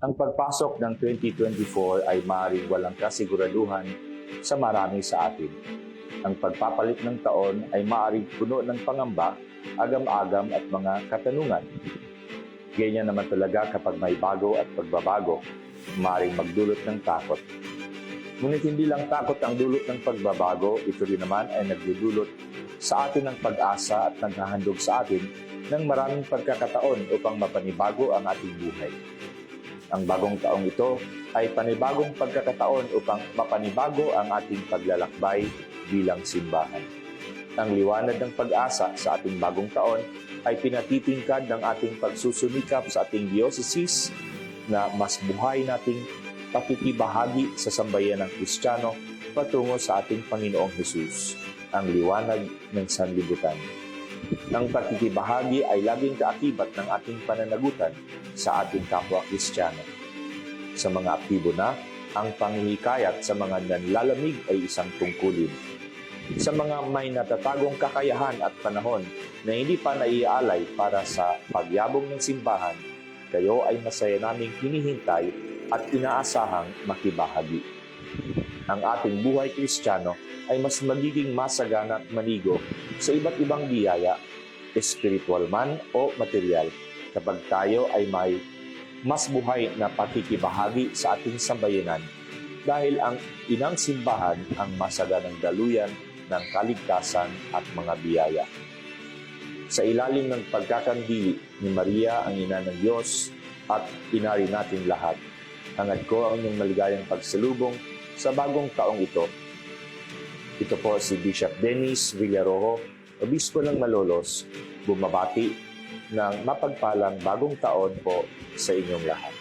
Ang pagpasok ng 2024 ay maaaring walang kasiguraduhan sa marami sa atin. Ang pagpapalit ng taon ay maaaring puno ng pangamba, agam-agam at mga katanungan. Ganyan naman talaga kapag may bago at pagbabago, maaaring magdulot ng takot. Ngunit hindi lang takot ang dulot ng pagbabago, ito rin naman ay nagdudulot sa atin ng pag-asa at naghahandog sa atin ng maraming pagkakataon upang mapanibago ang ating buhay. Ang bagong taong ito ay panibagong pagkakataon upang mapanibago ang ating paglalakbay bilang simbahan. Ang liwanag ng pag-asa sa ating bagong taon ay pinatitingkad ng ating pagsusumikap sa ating diocese na mas buhay nating pakikibahagi sa sambayan ng Kristiyano patungo sa ating Panginoong Hesus, ang liwanag ng sanlibutan. Ang pakikibahagi ay laging kaakibat ng ating pananagutan sa ating kapwa Kristiyano. Sa mga aktibo na, ang panghihikayat sa mga nanlalamig ay isang tungkulin. Sa mga may natatagong kakayahan at panahon na hindi pa naiaalay para sa pagyabong ng simbahan, kayo ay masaya naming hinihintay at inaasahang makibahagi. Ang ating buhay kristyano ay mas magiging masagana at manigo sa iba't ibang biyaya, espiritual man o material, kapag tayo ay may mas buhay na pakikibahagi sa ating sambayanan dahil ang inang simbahan ang masaganang daluyan ng kaligtasan at mga biyaya. Sa ilalim ng pagkakandili ni Maria ang ina ng Diyos at inari natin lahat, hangad ko ang inyong maligayang pagsalubong sa bagong taong ito. Ito po si Bishop Dennis Villarojo, Obispo ng Malolos, bumabati ng mapagpalang bagong taon po sa inyong lahat.